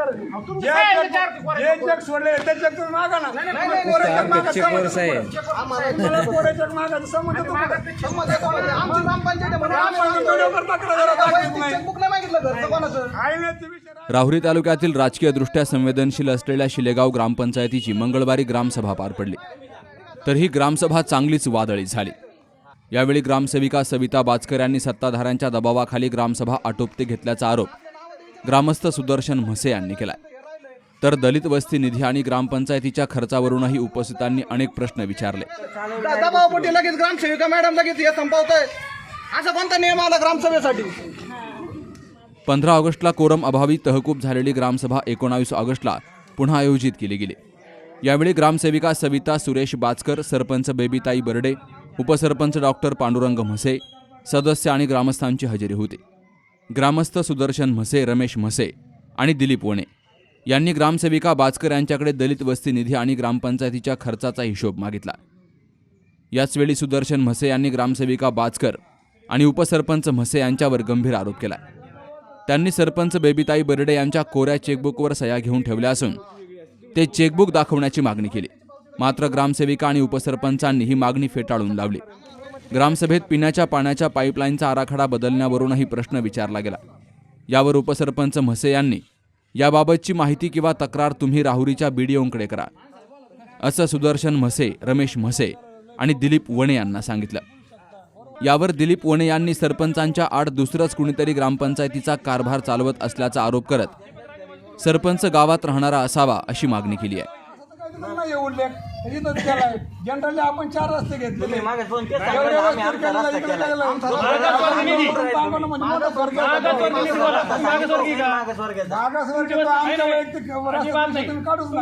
करायचं. जे सोडले ते तुम्ही मागा ना. मागायचं. राहुरी तालुक्यातील राजकीयदृष्ट्या संवेदनशील असलेल्या शिलेगाव ग्रामपंचायतीची मंगळवारी ग्रामसभा पार पडली. तर ही ग्रामसभा चांगलीच वादळी झाली. यावेळी ग्रामसेविका सविता बाचकर यांनी सत्ताधाऱ्यांच्या दबावाखाली ग्रामसभा आटोपते घेतल्याचा आरोप ग्रामस्थ सुदर्शन म्हसे यांनी केलाय. तर दलित वस्ती निधी आणि ग्रामपंचायतीच्या खर्चावरूनही उपस्थितांनी अनेक प्रश्न विचारले. दबावपोटी लगेच ग्रामसेविका मॅडम लगेच हे असा कोणता नियम आला ग्रामसभेसाठी? पंधरा ऑगस्टला कोरम अभावी तहकूब झालेली ग्रामसभा एकोणावीस ऑगस्टला पुन्हा आयोजित केली गेली. यावेळी ग्रामसेविका सविता सुरेश बाचकर सरपंच बेबीताई बर्डे उपसरपंच डॉक्टर पांडुरंग म्हसे सदस्य आणि ग्रामस्थांची हजेरी होती. ग्रामस्थ सुदर्शन म्हसे रमेश म्हसे आणि दिलीप वणे. यांनी ग्रामसेविका बाचकर यांच्याकडे दलित वस्ती निधी आणि ग्रामपंचायतीच्या खर्चाचा हिशोब मागितला. याचवेळी सुदर्शन म्हसे यांनी ग्रामसेविका बाचकर आणि उपसरपंच म्हसे यांच्यावर गंभीर आरोप केला. त्यांनी सरपंच बेबीताई बर्डे यांच्या कोऱ्या चेकबुकवर सह्या घेऊन ठेवल्या असून ते चेकबुक दाखवण्याची मागणी केली. मात्र ग्रामसेविका आणि उपसरपंचांनी ही मागणी फेटाळून लावली. ग्रामसभेत पिण्याच्या पाण्याच्या पाईपलाईनचा आराखडा बदलण्यावरूनही प्रश्न विचारला गेला. यावर उपसरपंच म्हसे यांनी याबाबतची माहिती किंवा तक्रार तुम्ही राहुरीच्या बीडीओंकडे करा. असं सुदर्शन म्हसे रमेश म्हसे आणि दिलीप वणे यांना सांगितलं. यावर दिलीप वणे यांनी सरपंचांच्या आड दुसरंच कुणीतरी ग्रामपंचायतीचा कारभार चालवत असल्याचा आरोप करत सरपंच गावात राहणारा असावा अशी मागणी केली आहे. असं नाही उल्लेख केलाय जनरली आपण चार रस्ते घेतलेले एवढे रस्ते केलेले, इकडे केलेले. बांधून म्हणजे मोठा फरक आहे. मागासवर्गीय तर आमच्या वैयक्तिक रस्त्यातून तुम्ही काढूच नका.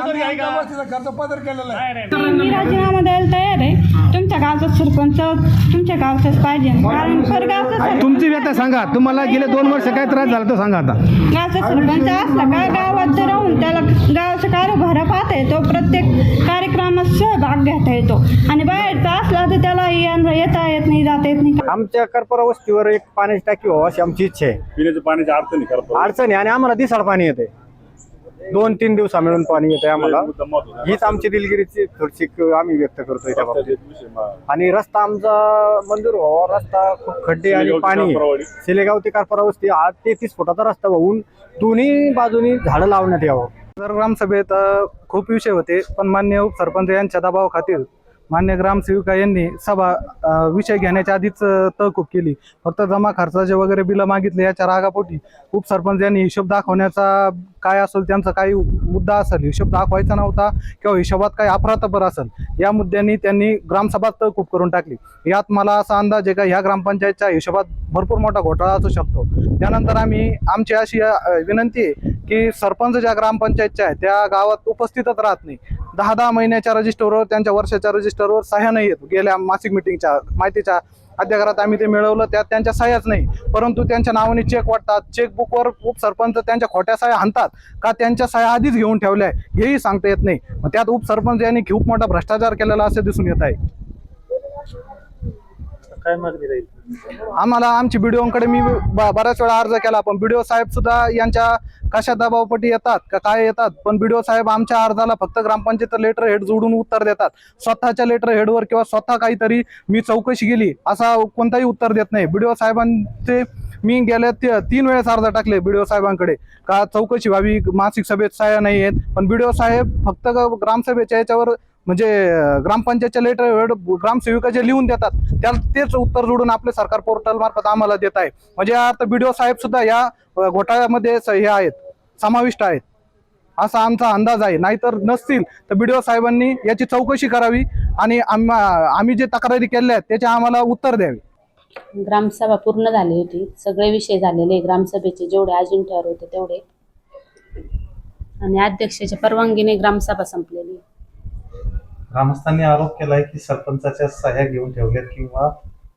आम्ही आमच्या वस्तीचा खर्च पदर केलेला आहे. मी राजीनामा द्यायला तयार आहे. तुमच्या गावचा सरपंच तुमच्या गावचाच पाहिजे. कारण परगावचा सरपंच तुमची व्यथा सांगा. तुम्हाला गेले दोन वर्ष काय त्रास झाला तो सांगा आता. गावचा सरपंच असला का गावात राहून त्याला गावचा कारभार पाहता येतो प्रत्येक कार्यक्रमात सहभाग घेता येतो. आणि बाहेरचा असला तर त्याला येणं- येता येत नाही जाता येत नाही. आमच्या करपरा वस्तीवर एक पाण्याची टाकी व्हावं अशी आमची इच्छा आहे. पिण्याच्या पाण्याची अडचणी करतो अडचणी आणि आम्हाला दिसाड पाणी येते दोन तीन दिवसा मिळून पाणी येते आम्हाला. हीच आमची दिलगिरीची थोडीशी आम्ही व्यक्त करतोय त्या बाबतीत. आणि रस्ता आमचा मंजूर व्हावा. रस्ता खूप खड्डे आणि पाणी. शिलेगाव ते कारपरा वस्ती आज तेहतीस फुटाचा रस्ता वाहून दोन्ही बाजूनी झाडं लावण्यात यावं. ग्रामसभेत खूप विषय होते पण मान्य उपसरपंच यांच्या दबावाखातीर मान्य ग्रामसेविका यांनी सभा विषय घेण्याच्या आधीच तहकूब केली. फक्त जमा खर्चाचे वगैरे बिलं मागितले याच्या रागापोटी उपसरपंच यांनी हिशोब दाखवण्याचा काय असेल त्यांचा काही मुद्दा असेल हिशोब दाखवायचा नव्हता किंवा हिशोबात काही अफरातफर असेल या मुद्द्यांनी त्यांनी ग्रामसभा तहकूब करून टाकली. यात मला असा अंदाज आहे का ह्या ग्रामपंचायतच्या हिशोबात भरपूर मोठा घोटाळा असू शकतो. त्यानंतर आम्ही आमची अशी विनंती आहे की सरपंच ज्या ग्रामपंचायतच्या आहेत त्या गावात उपस्थितच राहत नाही. दहा दहा महिन्याच्या रजिस्टरवर त्यांच्या वर्षाच्या रजिस्टरवर सह्या नाही येत. गेल्या मासिक मिटिंगच्या माहितीच्या अध्यागारात आम्ही ते मिळवलं त्यात त्यांच्या सह्याच नाही. परंतु त्यांच्या नावाने चेक वाटतात. चेकबुकवर उपसरपंच त्यांच्या खोट्या सह्या आणतात का त्यांच्या सह्या आधीच घेऊन ठेवल्या आहे हेही सांगता येत नाही. मग त्यात उपसरपंच यांनी खूप मोठा भ्रष्टाचार केलेला असे दिसून येत आहे. काय मागणी राहील? आम्हाला आमची बीडीओकडे मी ब- बऱ्याच वेळा अर्ज केला पण बीडीओ साहेब सुद्धा यांच्या कशा दबावपटी येतात का काय येतात पण बीडीओ साहेब आमच्या अर्जाला फक्त ग्रामपंचायत लेटर हेड जोडून उत्तर देतात. स्वतःच्या लेटर हेडवर किंवा स्वतः काहीतरी मी चौकशी केली असा कोणताही उत्तर देत नाही. बीडीओ साहेबांचे मी गेल्या तीन वेळेस अर्ज टाकले बीडीओ साहेबांकडे का चौकशी व्हावी मासिक सभेत साया नाही आहेत पण बीडीओ साहेब फक्त ग- ग्रामसभेच्या याच्यावर म्हणजे ग्रामपंचायतच्या लेटर हेड ग्रामसेविका जे लिहून देतात. त्या तेच उत्तर जोडून आपले सरकार पोर्टल मार्फत आम्हाला देत आहे. म्हणजे आता बीडीओ साहेब सुद्धा या घोटाळ्यामध्ये हे आहेत. समाविष्ट आहेत. असा आमचा अंदाज आहे. नाहीतर नसतील. तर बी साहेबांनी याची चौकशी करावी आणि आम्हा आम्ही जे तक्रारी केल्या आहेत त्याचे आम्हाला उत्तर द्यावे. ग्रामसभा पूर्ण झाली होती. सगळे विषय झालेले ग्रामसभेचे जेवढे अजिंठ्यावर होते तेवढे. आणि अध्यक्षाच्या परवानगीने ग्रामसभा संपलेली. ग्रामस्थांनी आरोप केलाय की सरपंचाच्या सह्या घेऊन ठेवल्यात किंवा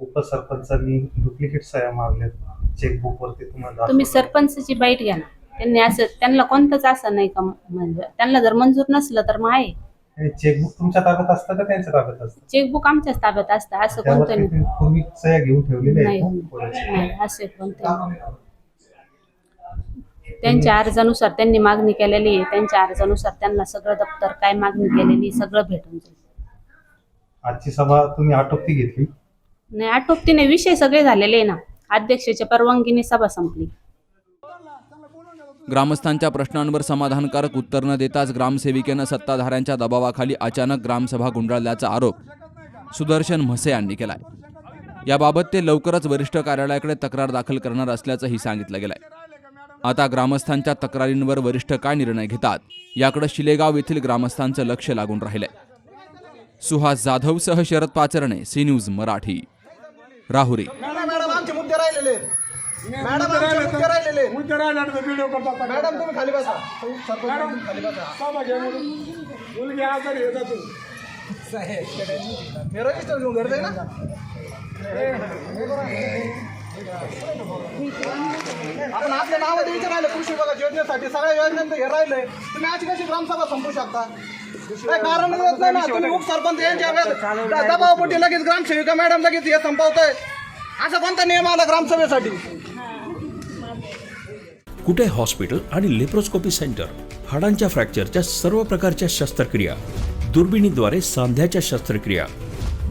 उपसरपंचांनी डुप्लिकेट सह्या मागल्यात चेकबुक वरती तुम्हाला तुम्ही. सरपंचची बाईट घ्या ना त्यांनी असं त्यांना कोणतंच असं नाही का म्हणजे त्यांना जर मंजूर नसलं तर मग आहे हे चेकबुक तुमच्या ताब्यात असतं का त्यांच्या ताब्यात असतं चेकबुक आमच्याच ताब्यात असतं असं त्यावरती कोणतं नाही तुम्ही पूर्वी सह्या घेऊन ठेवलेल्या आहेत नाही. का कोणाच्या? नाही असे कोणतं नाही. त्यांच्या अर्जानुसार त्यांनी मागणी केलेली आहे. त्यांच्या अर्जानुसार त्यांना सगळं दप्तर काय मागणी केलेली सगळं भेटून जाईल. आजची सभा तुम्ही आटोपती घेतली? नाही आटोपतीने विषय सगळे झालेले आहे ना. अध्यक्षाच्या परवानगीने सभा संपली. ग्रामस्थांच्या प्रश्नांवर समाधानकारक उत्तर न देताच ग्रामसेविकेनं सत्ताधाऱ्यांच्या दबावाखाली अचानक ग्रामसभा गुंडाळल्याचा आरोप सुदर्शन म्हसे यांनी केलाय. याबाबत ते लवकरच वरिष्ठ कार्यालयाकडे तक्रार दाखल करणार असल्याचंही सांगितलं गेलंय. आता ग्रामस्थांच्या तक्रारींवर वरिष्ठ काय निर्णय घेतात? याकडे शिलेगाव येथील ग्रामस्थांचं लक्ष लागून राहिलंय. Suhas जाधवसह Sharad Pacharne C news Marathi. Rahuri. Madam madam आमचे मुद्दे राहिलेले आहेत. मॅडम आमचे मुद्दे राहिलेले आहेत. मुद्दे राहिला व्हिडिओ करतात मॅडम तुम्ही खाली बसा. सरपंच तुम्ही खाली बसा. सभा घ्या म्हणून. मुलगी आजारी येतात तू? रजिस्टर घेऊन गरजे ना. आपण आपल्या नावात द्यायचं राहिलं कृषी विभागाच्या योजनेसाठी. सगळ्या योजनांचं हे राहिलंय. तुम्ही अशी कशी ग्रामसभा संपू शकता? काय कारण नाही ना? तुम्ही उपसरपंच यांच्या वेळेस दबावपोटी लगेच ग्रामसेविका मॅडम लगेच हे संपवताय. असा कोणता नियम आला ग्रामसभेसाठी? कुठे हॉस्पिटल आणि लेप्रोस्कोपी सेंटर? हाडांच्या फ्रॅक्चरच्या सर्व प्रकारच्या शस्त्रक्रिया. दुर्बिणीद्वारे सांध्याच्या शस्त्रक्रिया.